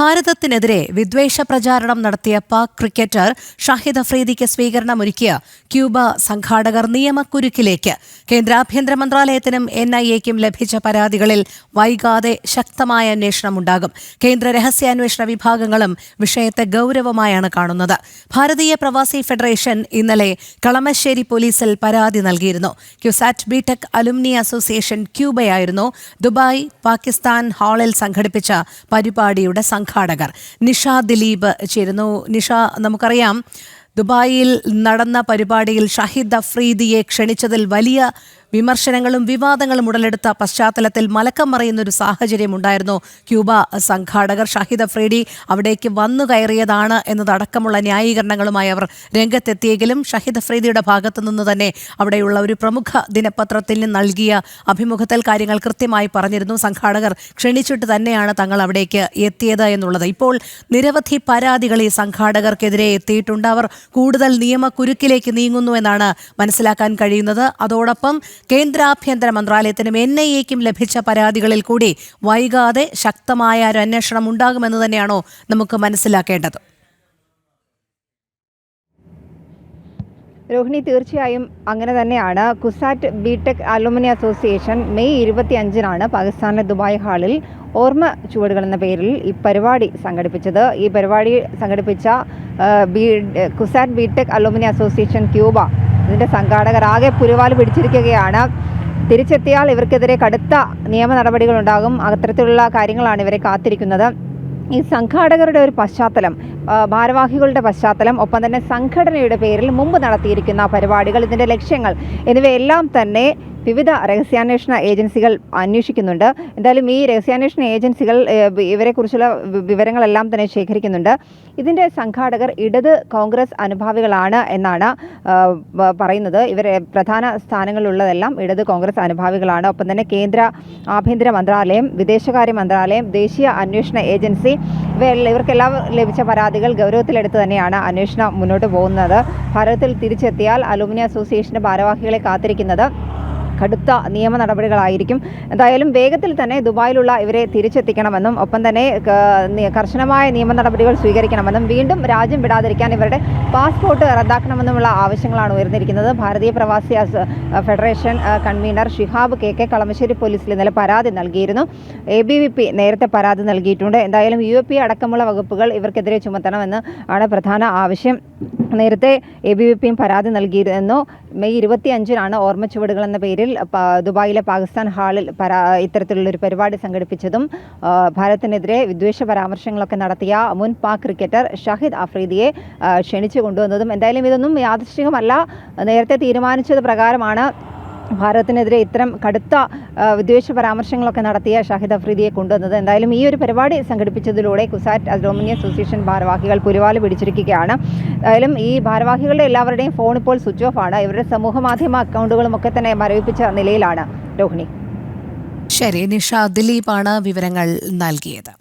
ഭാരതത്തിനെതിരെ വിദ്വേഷ പ്രചാരണം നടത്തിയ പാക് ക്രിക്കറ്റർ ഷാഹിദ് അഫ്രീദിക്ക് സ്വീകരണമൊരുക്കിയ ക്യൂബ സംഘാടകർ നിയമക്കുരുക്കിലേക്ക്. കേന്ദ്ര ആഭ്യന്തര മന്ത്രാലയത്തിനും എൻ ഐ എക്കും ലഭിച്ച പരാതികളിൽ വൈകാതെ ശക്തമായ അന്വേഷണം ഉണ്ടാകും കേന്ദ്ര രഹസ്യാന്വേഷണ വിഭാഗങ്ങളും വിഷയത്തെ ഗൌരവമായാണ് കാണുന്നത്. ഭാരതീയ പ്രവാസി ഫെഡറേഷൻ ഇന്നലെ കളമശ്ശേരി പോലീസിൽ പരാതി നൽകിയിരുന്നു. ക്യുസാറ്റ് ബിടെക് അലുമിനി അസോസിയേഷൻ ക്യൂബയായിരുന്നു ദുബായ് പാകിസ്ഥാൻ ഹാളിൽ സംഘടിപ്പിച്ച പരിപാടിയുടെ സംഘാടകർ നിഷ ദിലീപ് ചേരുന്നു. നിഷ നമുക്കറിയാം ദുബായിൽ നടന്ന പരിപാടിയിൽ ഷാഹിദ് അഫ്രീദിയെ ക്ഷണിച്ചതിൽ വലിയ വിമർശനങ്ങളും വിവാദങ്ങളും ഉടലെടുത്ത പശ്ചാത്തലത്തിൽ മലക്കം മറിയുന്ന ഒരു സാഹചര്യമുണ്ടായിരുന്നു ക്യൂബ സംഘാടകർ ഷാഹിദ് അഫ്രീഡി അവിടേക്ക് വന്നു കയറിയതാണ് എന്നതടക്കമുള്ള ന്യായീകരണങ്ങളുമായി അവർ രംഗത്തെത്തിയെങ്കിലും ഷാഹിദ് അഫ്രീദിയുടെ ഭാഗത്തു നിന്ന് തന്നെ അവിടെയുള്ള ഒരു പ്രമുഖ ദിനപത്രത്തിൽ നൽകിയ അഭിമുഖത്തിൽ കാര്യങ്ങൾ കൃത്യമായി പറഞ്ഞിരുന്നു. സംഘാടകർ ക്ഷണിച്ചിട്ട് തന്നെയാണ് തങ്ങൾ അവിടേക്ക് എത്തിയത് എന്നുള്ളത്. ഇപ്പോൾ നിരവധി പരാതികൾ ഈ സംഘാടകർക്കെതിരെ എത്തിയിട്ടുണ്ട്. അവർ കൂടുതൽ നിയമക്കുരുക്കിലേക്ക് നീങ്ങുന്നു എന്നാണ് മനസ്സിലാക്കാൻ കഴിയുന്നത്. അതോടൊപ്പം കേന്ദ്ര ആഭ്യന്തര മന്ത്രാലയത്തിനും എൻ ഐ എക്കും ലഭിച്ച പരാതികളിൽ കൂടി വൈകാതെ ശക്തമായ ഒരു അന്വേഷണം ഉണ്ടാകുമെന്ന് തന്നെയാണോ നമുക്ക് മനസ്സിലാക്കേണ്ടത്? രോഹിണി തീർച്ചയായും അങ്ങനെ തന്നെയാണ്. CUSAT BTech alumni association May ഇരുപത്തി അഞ്ചിനാണ് പാകിസ്ഥാനിലെ ദുബായ് ഹാളിൽ ഓർമ്മ ചുവടുകൾ എന്ന പേരിൽ ഈ പരിപാടി സംഘടിപ്പിച്ചത്. ഈ പരിപാടി സംഘടിപ്പിച്ച B CUSAT BTech alumni association CUBA ഇതിന്റെ സംഘാടകർ ആകെ പുരുവാൽ പിടിച്ചിരിക്കുകയാണ്. തിരിച്ചെത്തിയാൽ ഇവർക്കെതിരെ കടുത്ത നിയമ നടപടികളുണ്ടാകും അത്തരത്തിലുള്ള കാര്യങ്ങളാണ് ഇവരെ കാത്തിരിക്കുന്നത്. ഈ സംഘാടകരുടെ ഒരു പശ്ചാത്തലം ഭാരവാഹികളുടെ പശ്ചാത്തലം ഒപ്പം തന്നെ സംഘടനയുടെ പേരിൽ മുമ്പ് നടത്തിയിരിക്കുന്ന പരിപാടികൾ ഇതിന്റെ ലക്ഷ്യങ്ങൾ എന്നിവയെല്ലാം തന്നെ വിവിധ രഹസ്യാന്വേഷണ ഏജൻസികൾ അന്വേഷിക്കുന്നുണ്ട്. എന്തായാലും ഈ രഹസ്യാന്വേഷണ ഏജൻസികൾ ഇവരെക്കുറിച്ചുള്ള വിവരങ്ങളെല്ലാം തന്നെ ശേഖരിക്കുന്നുണ്ട്. ഇതിന്റെ സംഘാടകർ ഇടത് കോൺഗ്രസ് അനുഭാവികളാണ് എന്നാണ് പറയുന്നത്. ഇവരെ പ്രധാന സ്ഥാനങ്ങളിലുള്ളതെല്ലാം ഇടത് കോൺഗ്രസ് അനുഭാവികളാണ്. ഒപ്പം തന്നെ കേന്ദ്ര ആഭ്യന്തര മന്ത്രാലയം വിദേശകാര്യ മന്ത്രാലയം ദേശീയ അന്വേഷണ ഏജൻസി ഇവർക്കെല്ലാം ലഭിച്ച പരാതികൾ ഗൗരവത്തിലെടുത്ത് തന്നെയാണ് അന്വേഷണം മുന്നോട്ട് പോകുന്നത്. ഭാരതത്തിൽ തിരിച്ചെത്തിയാൽ അലുമിനി അസോസിയേഷന്റെ ഭാരവാഹികളെ കാത്തിരിക്കുന്നത് കടുത്ത നിയമ നടപടികളായിരിക്കും. എന്തായാലും വേഗത്തിൽ തന്നെ ദുബായിലുള്ള ഇവരെ തിരിച്ചെത്തിക്കണമെന്നും ഒപ്പം തന്നെ കർശനമായ നിയമ നടപടികൾ സ്വീകരിക്കണമെന്നും വീണ്ടും രാജ്യം വിടാതിരിക്കാൻ ഇവരുടെ passport റദ്ദാക്കണമെന്നുമുള്ള ആവശ്യങ്ങളാണ് ഉയർന്നിരിക്കുന്നത്. Bharatiya Pravasi federation convener Shihab K K Kalamassery പോലീസിൽ ഇന്നലെ പരാതി നൽകിയിരുന്നു. എ ബി വി പി നേരത്തെ പരാതി നൽകിയിട്ടുണ്ട്. എന്തായാലും യു എ പി അടക്കമുള്ള വകുപ്പുകൾ ഇവർക്കെതിരെ ചുമത്തണമെന്ന് ആണ് പ്രധാന ആവശ്യം. നേരത്തെ എ ബി വി പിയും പരാതി നൽകിയിരുന്നു. മെയ് ഇരുപത്തി അഞ്ചിനാണ് ഓർമ്മ ചുവടുകൾ എന്ന പേരിൽ ദുബായിലെ പാകിസ്ഥാൻ ഹാളിൽ പരാ ഇത്തരത്തിലുള്ളൊരു പരിപാടി സംഘടിപ്പിച്ചതും ഭാരതത്തിനെതിരെ വിദ്വേഷ പരാമർശങ്ങളൊക്കെ നടത്തിയ മുൻ പാക് ക്രിക്കറ്റർ ഷാഹിദ് ആഫ്രീദിയെ ക്ഷണിച്ചു കൊണ്ടുവന്നതും എന്തായാലും ഇതൊന്നും യാദൃശ്ചികമല്ല. നേരത്തെ തീരുമാനിച്ചത് പ്രകാരമാണ് ഭാരതത്തിനെതിരെ ഇത്തരം കടുത്ത വിദ്വേഷ പരാമർശങ്ങളൊക്കെ നടത്തിയ ഷാഹിദ് അഫ്രീദിയെ കൊണ്ടുവന്നത്. എന്തായാലും ഈ ഒരു പരിപാടി സംഘടിപ്പിച്ചതിലൂടെ കുസാറ്റ് അലോമിനി അസോസിയേഷൻ ഭാരവാഹികൾ പുരുവാല പിടിച്ചിരിക്കുകയാണ്. എന്തായാലും ഈ ഭാരവാഹികളുടെ എല്ലാവരുടെയും ഫോൺ ഇപ്പോൾ സ്വിച്ച് ഓഫ് ആണ്. ഇവരുടെ സമൂഹ മാധ്യമ അക്കൗണ്ടുകളും ഒക്കെ തന്നെ മരവിപ്പിച്ച നിലയിലാണ് രോഹിണി. ശരി നിഷ ദിലീപാണ് വിവരങ്ങൾ നൽകിയത്.